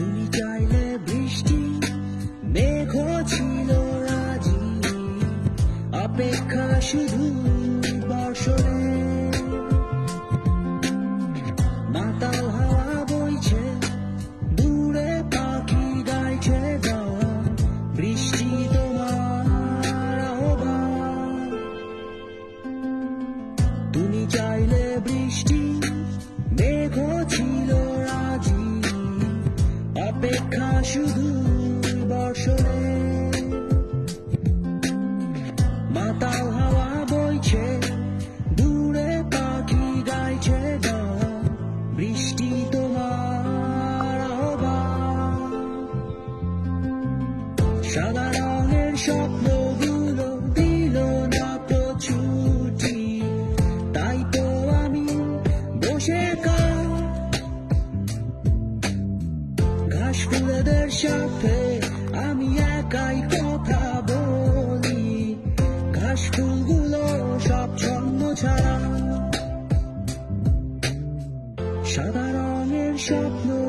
তুমি চাইলে বৃষ্টি মেঘ ছিল রাজি। অপেক্ষা শুধু বর্ষণে। মাতাল হাওয়া বইছে, দূরে পাখি গাইছে গাওয়া বৃষ্টি তোমার আহ্বান। তুমি চাইলে বৃষ্টি অপেক্ষা শুধু বর্ষণে। মাতাল হাওয়া বইছে দূরে পাখি গাইছে বৃষ্টি তোমার সাদা রঙের স্বপ্নগুলো ঘাস ফুলেদের সাথে আমি একাই কথা বলি। ঘাস ফুলগুলো সব ছন্দ ছাড়া। সাদা রঙের স্বপ্ন